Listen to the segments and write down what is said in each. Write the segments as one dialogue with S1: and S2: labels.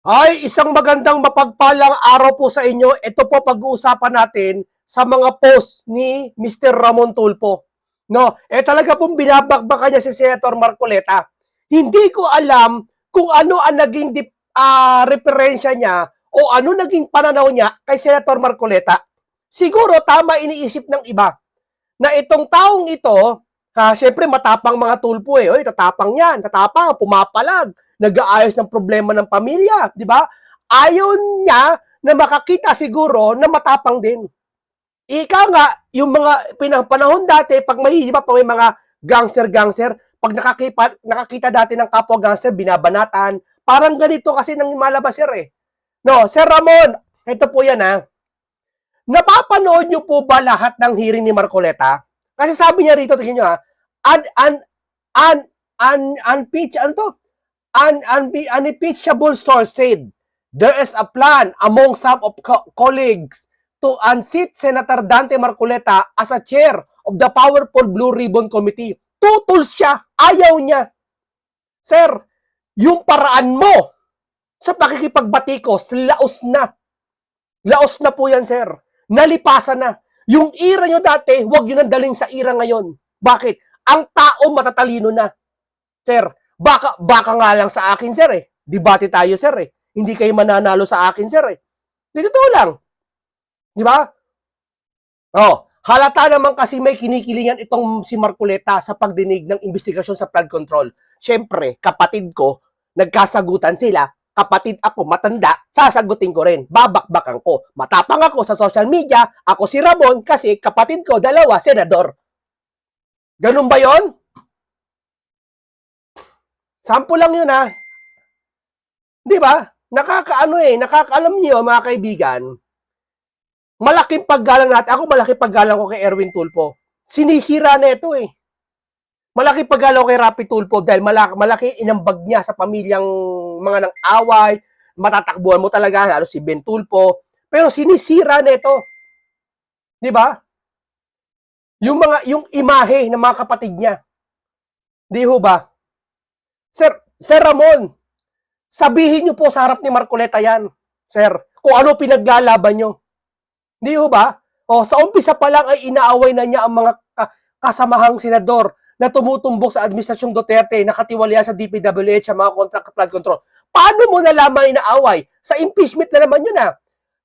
S1: Ay, isang magandang mapagpalang araw po sa inyo. Ito po pag-uusapan natin sa mga post ni Mr. Ramon Tulpo. No, eh talaga pong binabakbakan niya si Senator Marcoleta. Hindi ko alam kung ano ang naging dip, ah, referensya niya o ano naging pananaw niya kay Senator Marcoleta. Siguro tama iniisip ng iba na itong taong ito, ha, syempre matapang mga tulpo eh. Oy, tatapang yan, tatapang, pumapalag nag-aayos ng problema ng pamilya, di ba? Ayaw niya na makakita siguro na matapang din. Ika nga, yung mga pinang panahon dati, pag may, di ba, may mga gangster-gangster, pag nakakita, nakakita dati ng kapwa gangster, binabanatan, parang ganito kasi nang malabas sir eh. No, Sir Ramon, ito po yan ha. Napapanood niyo po ba lahat ng hearing ni Marcoleta? Kasi sabi niya rito, tingnan niyo ha, un, un, un, un, unpitch, ano to? An unbe- unimpeachable source said there is a plan among some of co- colleagues to unseat Senator Dante Marcoleta as a chair of the powerful Blue Ribbon Committee. Tutol siya. Ayaw niya. Sir, yung paraan mo sa pakikipagbatikos, laos na. Laos na po yan, sir. Nalipasan na. Yung ira nyo dati, huwag yun ang daling sa ira ngayon. Bakit? Ang tao matatalino na. Sir, Baka, baka nga lang sa akin, sir eh. Debate tayo, sir eh. Hindi kayo mananalo sa akin, sir eh. Di totoo lang. Di ba? Oh, halata naman kasi may kinikilingan itong si Marcoleta sa pagdinig ng investigasyon sa flood control. Siyempre, kapatid ko, nagkasagutan sila, kapatid ako, matanda, sasagutin ko rin. Babakbakan ko. Matapang ako sa social media, ako si Ramon kasi kapatid ko, dalawa, senador. Ganun ba yon? Sample lang yun ha. Di ba? Nakakaano eh, nakakaalam niyo mga kaibigan, malaking paggalang natin. Ako malaking paggalang ko kay Erwin Tulpo. Sinisira na ito eh. Malaki paggalang ko kay Rapi Tulpo dahil malaki, malaki inambag niya sa pamilyang mga nang away, matatakbuhan mo talaga, lalo si Ben Tulpo. Pero sinisira na ito. Di ba? Yung mga, yung imahe ng mga kapatid niya. Di ho ba? Sir, Sir Ramon, sabihin niyo po sa harap ni Marcoleta yan, Sir, kung ano pinaglalaban niyo. Di ho ba? O, sa umpisa pa lang ay inaaway na niya ang mga ka- kasamahang senador na tumutumbok sa administrasyong Duterte, nakatiwalya sa DPWH sa mga contract flood control. Paano mo nalaman inaaway? Sa impeachment na naman yun ah.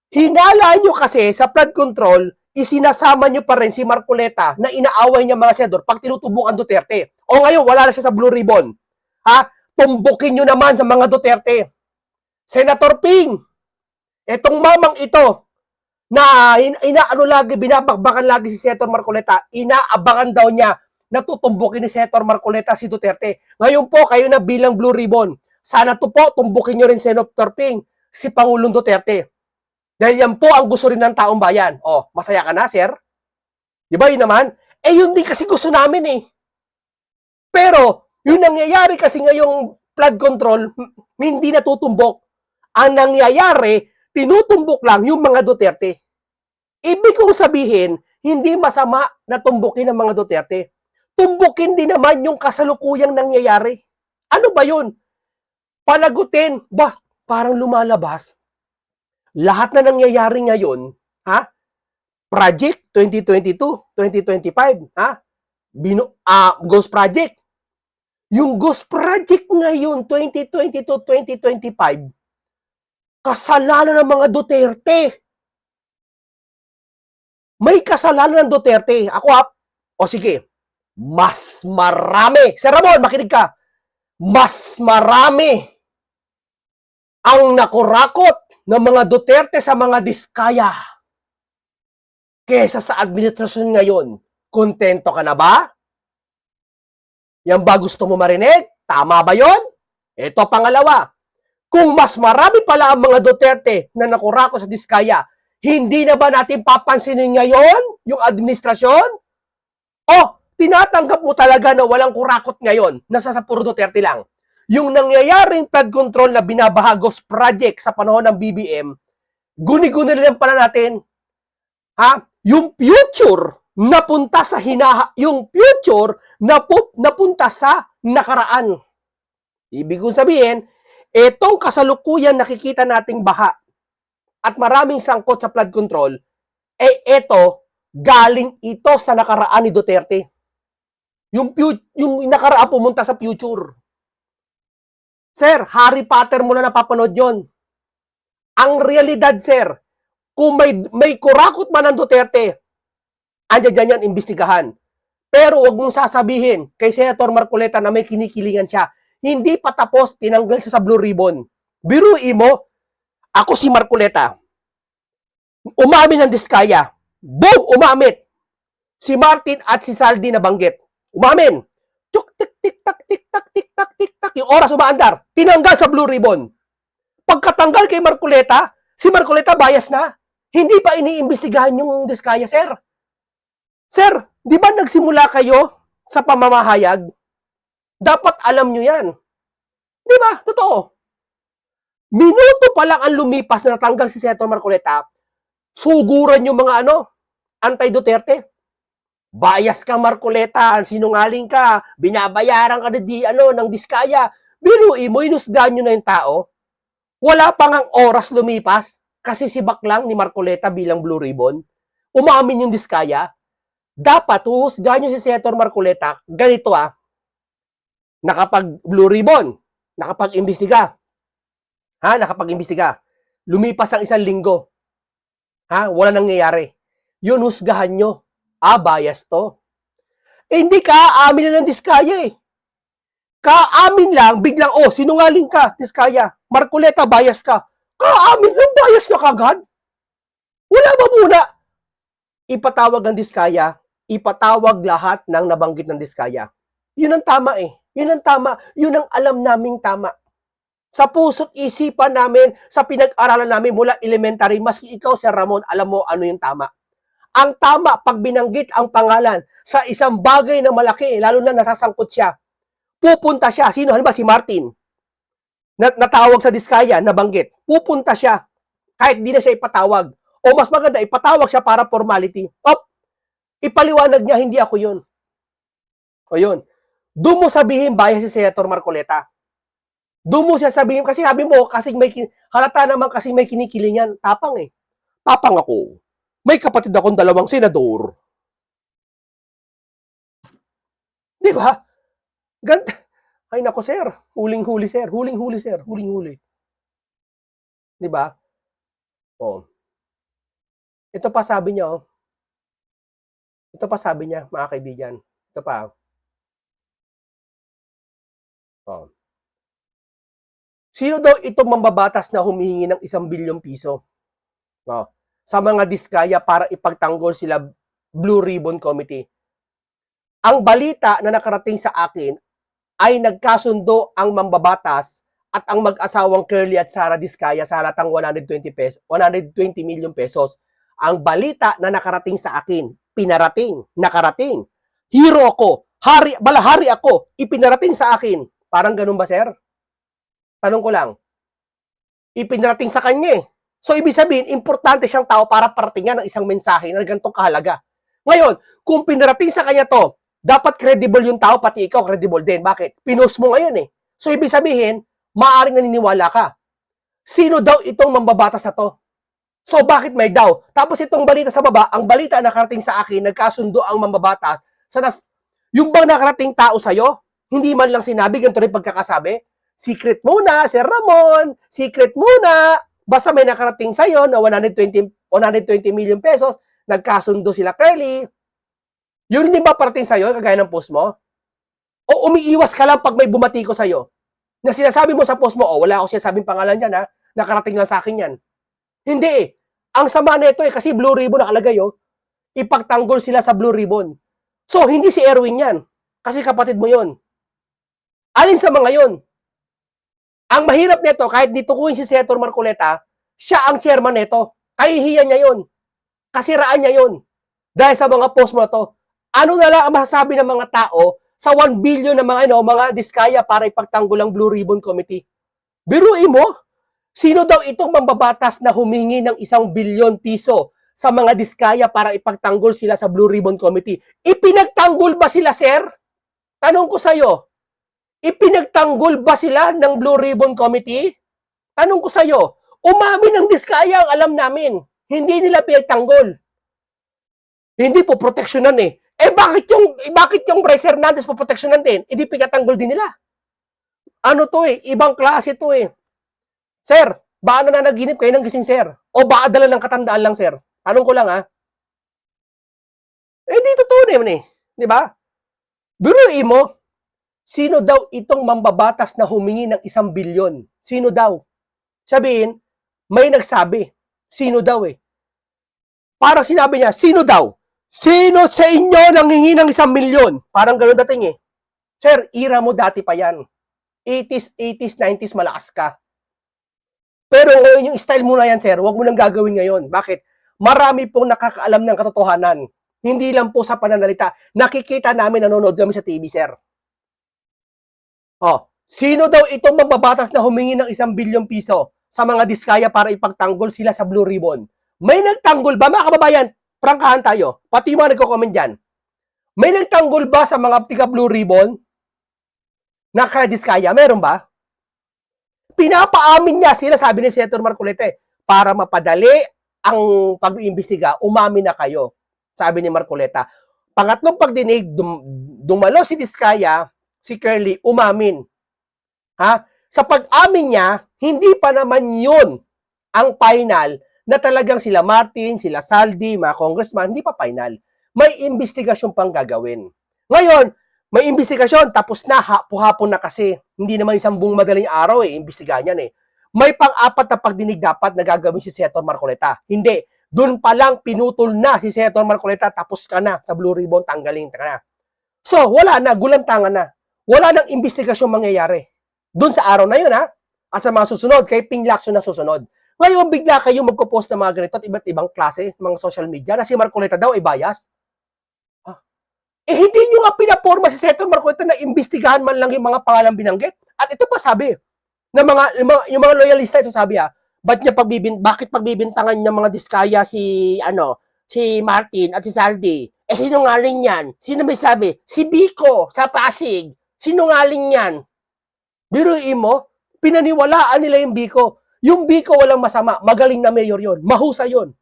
S1: Hinala niyo kasi sa flood control, isinasama niyo pa rin si Marcoleta na inaaway niya mga senador pag tinutubukan Duterte. O ngayon, wala na siya sa Blue Ribbon. Ha? Tumbukin nyo naman sa mga Duterte. Senator Ping, etong mamang ito, na in, inaano lagi, binabakbakan lagi si Senator Marcoleta, inaabangan daw niya na tutumbukin ni Senator Marcoleta si Duterte. Ngayon po, kayo na bilang Blue Ribbon, sana to po, tumbukin nyo rin Senator Ping, si Pangulong Duterte. Dahil yan po ang gusto rin ng taong bayan. Oh, masaya ka na, sir? Di ba yun naman? Eh, yun din kasi gusto namin eh. Pero, yung nangyayari kasi ngayong flood control, hindi natutumbok. Ang nangyayari, tinutumbok lang yung mga Duterte. Ibig kong sabihin, hindi masama na tumbukin ang mga Duterte. Tumbukin din naman yung kasalukuyang nangyayari. Ano ba yun? Panagutin. Ba, parang lumalabas. Lahat na nangyayari ngayon, ha? Project 2022, 2025, ha? Bino, ah, Ghost Project, yung Ghost Project ngayon, 2022-2025, kasalanan ng mga Duterte. May kasalanan ng Duterte. Ako ha, o sige, mas marami. Sir Ramon, makinig ka. Mas marami ang nakurakot ng mga Duterte sa mga diskaya kesa sa administrasyon ngayon. Kontento ka na ba? Yan ba gusto mo marinig? Tama ba yon? Ito pangalawa. Kung mas marami pala ang mga Duterte na nakurako sa Diskaya, hindi na ba natin papansinin ngayon yung administrasyon? O, tinatanggap mo talaga na walang kurakot ngayon, nasa sa puro Duterte lang. Yung nangyayaring flood control na binabahagos project sa panahon ng BBM, guni-guni lang pala natin. Ha? Yung future napunta sa hinaha, yung future napu, napunta sa nakaraan. Ibig kong sabihin, Etong kasalukuyan nakikita nating baha at maraming sangkot sa flood control, eh eto, galing ito sa nakaraan ni Duterte. Yung, yung nakaraan pumunta sa future. Sir, Harry Potter mo na napapanood yon. Ang realidad, sir, kung may, may kurakot man ng Duterte, andyan dyan yan, imbestigahan. Pero wag mong sasabihin kay Senator Marcoleta na may kinikilingan siya. Hindi pa tapos, tinanggal siya sa Blue Ribbon. Biruin mo, ako si Marcoleta. Umamin ng Diskaya. Boom! Umamit. Si Martin at si Saldi nabanggit. Umamin. Tuk, tik, tik, tak, tik, tak, tik, tak, tik, tak. Yung oras umaandar. Tinanggal sa Blue Ribbon. Pagkatanggal kay Marcoleta, si Marcoleta bias na. Hindi pa iniimbestigahan yung Diskaya, sir. Sir, di ba nagsimula kayo sa pamamahayag? Dapat alam nyo yan. Di ba? Totoo. Minuto pa lang ang lumipas na natanggal si Senator Marcoleta, suguran yung mga ano, anti-Duterte. Bias ka, Marcoleta, sinungaling ka, binabayaran ka na di, ano, ng diskaya. Biruin mo, inusgan nyo na yung tao. Wala pang ang oras lumipas kasi si Baklang ni Marcoleta bilang Blue Ribbon. Umamin yung diskaya. Dapat, huhusgahan nyo si Senator Marcoleta, ganito ah, nakapag Blue Ribbon, nakapag-imbestiga. Ha? Nakapag-imbestiga. Lumipas ang isang linggo. Ha? Wala nangyayari. Yun, husgahan nyo. Ah, bias to. Eh, hindi ka aamin na ng diskaya eh. Kaamin lang, biglang, oh, sinungaling ka, diskaya. Marcoleta, bias ka. Kaamin lang, bias na kagad. Wala ba muna? Ipatawag ang diskaya, ipatawag lahat ng nabanggit ng diskaya. Yun ang tama eh. Yun ang tama. Yun ang alam naming tama. Sa puso't isipan namin, sa pinag-aralan namin mula elementary, maski ikaw, Sir Ramon, alam mo ano yung tama. Ang tama, pag binanggit ang pangalan sa isang bagay na malaki, lalo na nasasangkot siya, pupunta siya. Sino? Halimbawa si Martin. Na- natawag sa diskaya, nabanggit. Pupunta siya. Kahit di na siya ipatawag. O mas maganda, ipatawag siya para formality. Op! Ipaliwanag niya, hindi ako yun. O yun. Doon mo sabihin bias si Senator Marcoleta. Doon mo siya sabihin, kasi sabi mo, kasi may, halata naman kasi may kinikilingan. Tapang eh. Tapang ako. May kapatid akong dalawang senador. Di ba? Ganda. Ay nako sir, huling-huli sir, huling-huli sir, huling-huli. Di ba? Oh. Ito pa sabi niya, oh. Ito pa sabi niya, mga kaibigan. Ito pa. Oh. Sino daw itong mambabatas na humihingi ng isang bilyong piso? Oh. Sa mga diskaya para ipagtanggol sila Blue Ribbon Committee. Ang balita na nakarating sa akin ay nagkasundo ang mambabatas at ang mag-asawang Curly at Sara Diskaya sa halatang 120 pesos, 120 million pesos. Ang balita na nakarating sa akin, pinarating, nakarating. Hero ako, hari, balahari ako, ipinarating sa akin. Parang ganun ba, sir? Tanong ko lang. Ipinarating sa kanya eh. So, ibig sabihin, importante siyang tao para paratingan ng isang mensahe na ganitong kahalaga. Ngayon, kung pinarating sa kanya to, dapat credible yung tao, pati ikaw credible din. Bakit? Pinost mo ngayon eh. So, ibig sabihin, maaaring naniniwala ka. Sino daw itong mambabatas na to? So, bakit may daw? Tapos itong balita sa baba, ang balita na nakarating sa akin, nagkasundo ang mambabatas, sa nas, yung bang nakarating tao sa'yo, hindi man lang sinabi, ganito rin pagkakasabi, secret muna, Sir Ramon, secret muna, basta may nakarating sa'yo na 120, 120 million pesos, nagkasundo sila Curly, yun din ba parating sa'yo, kagaya ng post mo? O umiiwas ka lang pag may bumati ko sa'yo? Na sinasabi mo sa post mo, oh, wala ako sinasabing pangalan dyan, ha? Nakarating lang sa akin yan. Hindi eh. Ang sama nito eh, kasi Blue Ribbon nakalagay, oh. Ipagtanggol sila sa Blue Ribbon. So, hindi si Erwin yan. Kasi kapatid mo yon. Alin sa mga yon? Ang mahirap nito, kahit ditukuin si Senator Marcoleta, siya ang chairman nito. Kahihiyan niya yon. Kasiraan niya yon. Dahil sa mga post mo na to. Ano na lang ang masasabi ng mga tao sa 1 billion na mga ano, mga diskaya para ipagtanggol ang Blue Ribbon Committee? Biruin mo, sino daw itong mambabatas na humingi ng isang bilyon piso sa mga diskaya para ipagtanggol sila sa Blue Ribbon Committee? Ipinagtanggol ba sila, sir? Tanong ko sa'yo, Ipinagtanggol ba sila ng Blue Ribbon Committee? Tanong ko sa'yo, umamin ng diskaya ang alam namin. Hindi nila pinagtanggol. Hindi po proteksyonan eh. Eh bakit yung eh, bakit yung Bryce Hernandez po proteksyonan din? Hindi pinagtanggol din nila. Ano to eh? Ibang klase to eh. Sir, baka nananaginip kayo ng gising sir? O baka dala ng katandaan lang sir? Tanong ko lang ha. Eh di totoo naman eh. Di ba? Biruin mo, sino daw itong mambabatas na humingi ng isang bilyon? Sino daw? Sabihin, may nagsabi. Sino daw eh? Parang sinabi niya, sino daw? Sino sa inyo nanghingi ng isang milyon? Parang gano'n dating eh. Sir, ira mo dati pa yan. 80s, 80s, 90s, malakas ka. Pero ngayon yung style mo na yan, sir, huwag mo nang gagawin ngayon. Bakit? Marami pong nakakaalam ng katotohanan. Hindi lang po sa pananalita. Nakikita namin, nanonood kami sa TV, sir. Oh, sino daw itong mambabatas na humingi ng isang bilyong piso sa mga diskaya para ipagtanggol sila sa Blue Ribbon? May nagtanggol ba, mga kababayan? Prangkahan tayo. Pati yung mga nagko-comment dyan. May nagtanggol ba sa mga tiga Blue Ribbon na kaya diskaya? Meron ba? Pinapaamin niya sila, sabi ni Senator Marcolete, para mapadali ang pag-iimbestiga, umamin na kayo. Sabi ni Marcoleta. Pangatlong pagdinig, dum- dumalo si Diskaya, si Curly, umamin. Ha? Sa pag-amin niya, hindi pa naman yun ang final na talagang sila Martin, sila Saldi, mga congressman, hindi pa final. May investigasyon pang gagawin. Ngayon, may investigasyon, tapos na, hapo-hapon na kasi. Hindi naman isang buong madaling araw eh, imbestigahan yan eh. May pang-apat na pagdinig dapat na gagawin si Senator Marcoleta. Hindi. Doon pa lang pinutol na si Senator Marcoleta, tapos ka na sa Blue Ribbon, tanggalin ka na. So, wala na, gulantangan na. Wala nang investigasyon mangyayari. Doon sa araw na yun ha, at sa mga susunod, kay Ping Lacson na susunod. Ngayon, bigla kayo magpo-post ng mga ganito at iba't ibang klase, mga social media, na si Marcoleta daw ay bias. Ah. Eh, hindi nyo nga pinaporma si Senator Marcoleta na imbestigahan man lang yung mga pangalang binanggit. At ito pa sabi, na mga, yung mga, loyalista, ito sabi ha, ba't niya pagbibin, bakit pagbibintangan niya mga diskaya si, ano, si Martin at si Saldi? Eh, sinungaling yan. Sino may sabi? Si Biko sa Pasig. Sinungaling yan. Biruin mo, pinaniwalaan nila yung Biko. Yung Biko walang masama, magaling na mayor yon, mahusay yon.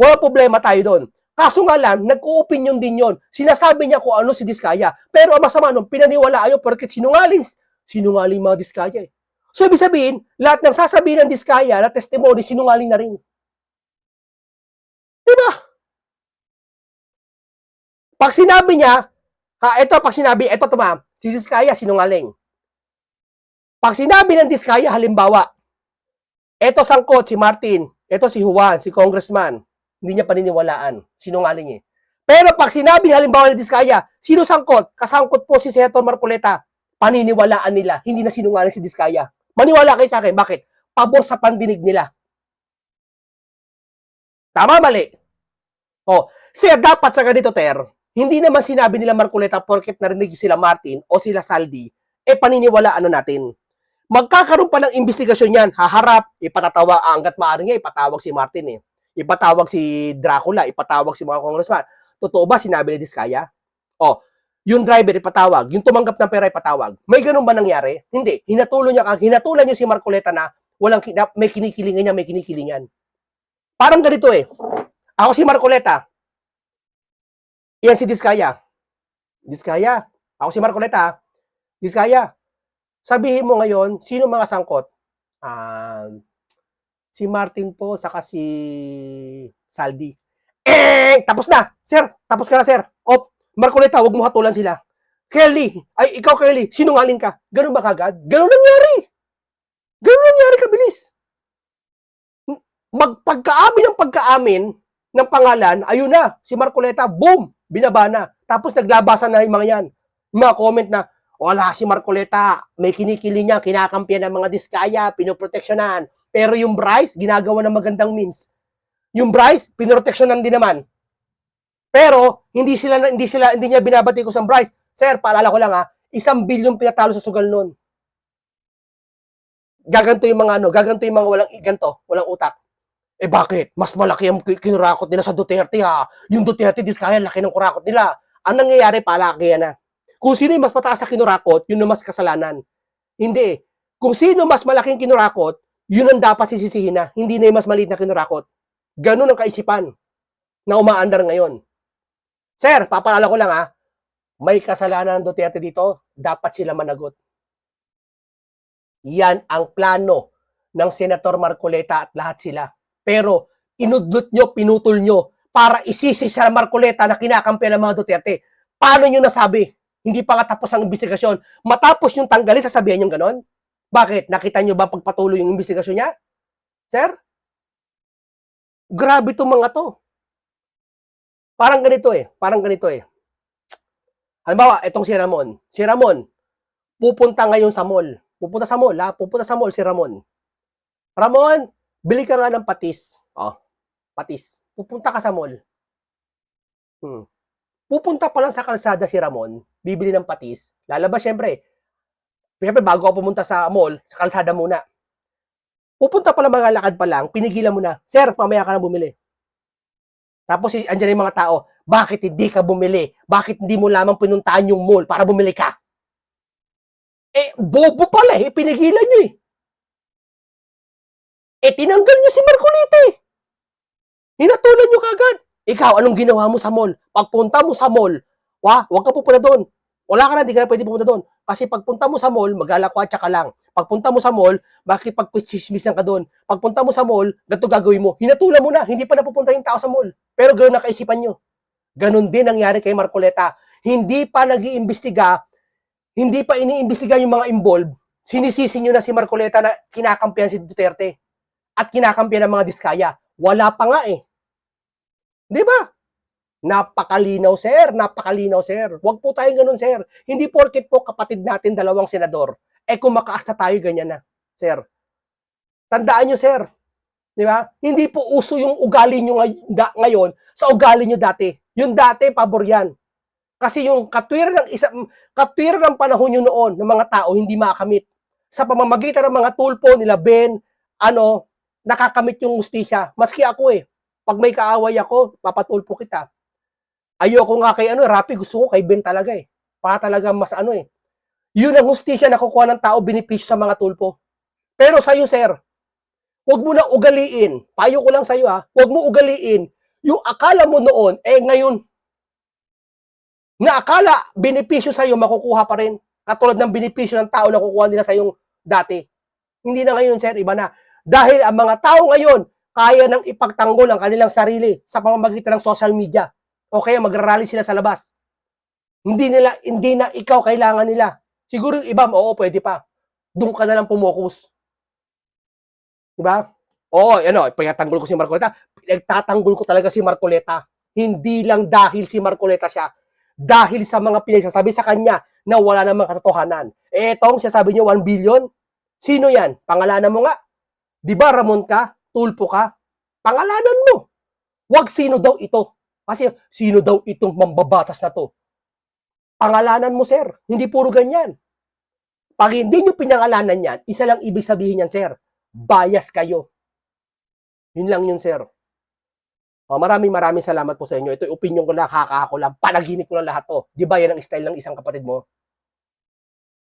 S1: Wala problema tayo doon. Kaso nga lang, nag-opinion din yon. Sinasabi niya kung ano si Diskaya. Pero ang masama nun, pinaniwalaan yun porque sinungaling. Sinungaling mga Diskaya eh. So, ibig sabihin, lahat ng sasabihin ng Diskaya na testimony, sinungaling na rin. Diba? Pag sinabi niya, ha, ito, pag sinabi, ito to ma'am, si Diskaya, sinungaling. Pag sinabi ng Diskaya, halimbawa, eto sangkot si Martin, eto si Juan, si congressman, hindi niya paniniwalaan, sinungaling eh. Pero pag sinabi halimbawa ng Diskaya, sino sangkot? Kasangkot po si Senator Marcoleta, paniniwalaan nila, hindi na sinungaling si Diskaya. Maniwala kayo sa akin, bakit? Pabor sa pandinig nila. Tama, mali. O, sir, dapat sa ganito, Ter, hindi naman sinabi nila Marcoleta porket narinig sila Martin o sila Saldi, eh paniniwalaan na natin. Magkakaroon pa ng investigasyon yan, haharap, ipatatawa, hanggat maaari nga, ipatawag si Martin eh. Ipatawag si Dracula, ipatawag si mga congressman. Totoo ba sinabi ni Diskaya? O, yung driver ipatawag, yung tumanggap ng pera ipatawag. May ganun ba nangyari? Hindi. Hinatulo niya, hinatulan niya si Marcoleta na walang, na, may kinikilingan niya, may kinikilingan. Parang ganito eh. Ako si Marcoleta. Yan si Diskaya. Diskaya. Ako si Marcoleta. Diskaya. Sabihin mo ngayon, sino mga sangkot? Ah, si Martin po, saka si Saldi. Eh, tapos na. Sir, tapos ka na, sir. O, Marcoleta, huwag mo hatulan sila. Kelly, ay ikaw Kelly, sinungaling ka. Ganun ba kagad? Ganun nangyari. Ganun nangyari kabilis. Magpagkaamin ng pagkaamin ng pangalan, ayun na, si Marcoleta, boom, binaba na. Tapos naglabasan na yung mga yan. Mga comment na, wala si Marcoleta, may kinikiling niya, kinakampiyan ng mga diskaya, pinoproteksyonan. Pero yung Bryce, ginagawa ng magandang memes. Yung Bryce, pinoproteksyonan din naman. Pero hindi sila hindi sila hindi niya binabati ko sa Bryce. Sir, paalala ko lang ha, isang bilyon pinatalo sa sugal noon. Gaganto yung mga ano, gaganto yung mga walang ganto, walang utak. Eh bakit? Mas malaki ang ki- kinurakot nila sa Duterte ha. Yung Duterte diskaya laki ng kurakot nila. Ang nangyayari palaki yan na. Kung sino yung mas mataas sa kinurakot, yun ang mas kasalanan. Hindi. Kung sino mas malaking kinurakot, yun ang dapat sisisihin na. Hindi na yung mas maliit na kinurakot. Ganun ang kaisipan na umaandar ngayon. Sir, papalala ko lang ha, may kasalanan ng Duterte dito, dapat sila managot. Yan ang plano ng Senator Marcoleta at lahat sila. Pero inudlot nyo, pinutol nyo para isisi sa Marcoleta na kinakampi ng mga Duterte. Paano nyo nasabi? Hindi pa nga tapos ang investigasyon. Matapos yung tanggalin, sasabihin yung ganon? Bakit? Nakita nyo ba pagpatuloy yung investigasyon niya? Sir? Grabe itong mga to. Parang ganito eh. Parang ganito eh. Halimbawa, itong si Ramon. Si Ramon, pupunta ngayon sa mall. Pupunta sa mall, ha? Pupunta sa mall si Ramon. Ramon, bili ka nga ng patis. Oh, patis. Pupunta ka sa mall. Hmm. Pupunta pa lang sa kalsada si Ramon, bibili ng patis. Lalabas syempre. Siyempre, bago ako pumunta sa mall, sa kalsada muna. Pupunta pa lang, mga lakad pa lang, pinigilan mo na. Sir, mamaya ka na bumili. Tapos, si- andyan yung mga tao, bakit hindi ka bumili? Bakit hindi mo lamang pinuntahan yung mall para bumili ka? Eh, bobo pala eh, pinigilan nyo eh. Eh, tinanggal nyo si Marcolita eh. Hinatulan nyo kagad. Ikaw, anong ginawa mo sa mall? Pagpunta mo sa mall, wa, huwag ka pupunta doon. Wala ka na, hindi ka na pwede pumunta doon. Kasi pagpunta mo sa mall, maglalakwatsa ka lang. Pagpunta mo sa mall, makikipagpichismisan ka doon. Pagpunta mo sa mall, ganito gagawin mo. Hinatulan mo na, hindi pa napupunta yung tao sa mall. Pero ganoon na kaisipan nyo. Ganon din nangyari kay Marcoleta. Hindi pa nag-iimbestiga, hindi pa iniimbestiga yung mga involved, sinisisi nyo na si Marcoleta na kinakampihan si Duterte at kinakampihan ng mga diskaya. Wala pa nga eh. Di ba? Napakalinaw, sir. Napakalinaw, sir. Huwag po tayong ganun, sir. Hindi porket po kapatid natin dalawang senador, eh kung makaasta tayo, ganyan na, sir. Tandaan nyo, sir. Di ba? Hindi po uso yung ugali nyo ngay- da- ngayon sa ugali nyo dati. Yung dati, pabor yan. Kasi yung katwira ng isa, katwira ng panahon nyo noon ng mga tao hindi makakamit. Sa pamamagitan ng mga tulpo nila Ben, ano, nakakamit yung mustisya. Maski ako eh. Pag may kaaway ako, papatulpo kita. Ayoko nga kay ano, Rapi, gusto ko kay Ben talaga eh. Para talaga mas ano eh. Yun ang hustisya na kukuha ng tao, binipisyo sa mga tulpo. Pero sa'yo, sir, huwag mo na ugaliin. Payo ko lang sa'yo ha, huwag mo ugaliin. Yung akala mo noon, eh ngayon, na akala benepisyo sa'yo, makukuha pa rin. Katulad ng benepisyo ng tao na kukuha nila sa'yo dati. Hindi na ngayon, sir, iba na. Dahil ang mga tao ngayon, kaya nang ipagtanggol ang kanilang sarili sa pamamagitan ng social media. O kaya magrarally sila sa labas. Hindi nila, hindi na ikaw kailangan nila. Siguro yung iba, oo, pwede pa. Doon ka na lang pumokus. Diba? Oo, ano, pinatanggol ko si Marcoleta. Pinagtatanggol ko talaga si Marcoleta. Hindi lang dahil si Marcoleta siya. Dahil sa mga pinagsasabi sa kanya na wala namang katotohanan. Eh, etong sinasabi niyo 1 billion. Sino yan? Pangalanan mo nga. Di ba Ramon ka? Tulpo ka? Pangalanan mo. Wag sino daw ito. Kasi sino daw itong mambabatas na to? Pangalanan mo, sir. Hindi puro ganyan. Pag hindi nyo pinangalanan yan, isa lang ibig sabihin yan, sir. Bias kayo. Yun lang yun, sir. Oh, maraming maraming salamat po sa inyo. Ito yung opinion ko lang, haka ko lang, panaginip ko lang lahat to. Di ba yan ang style ng isang kapatid mo?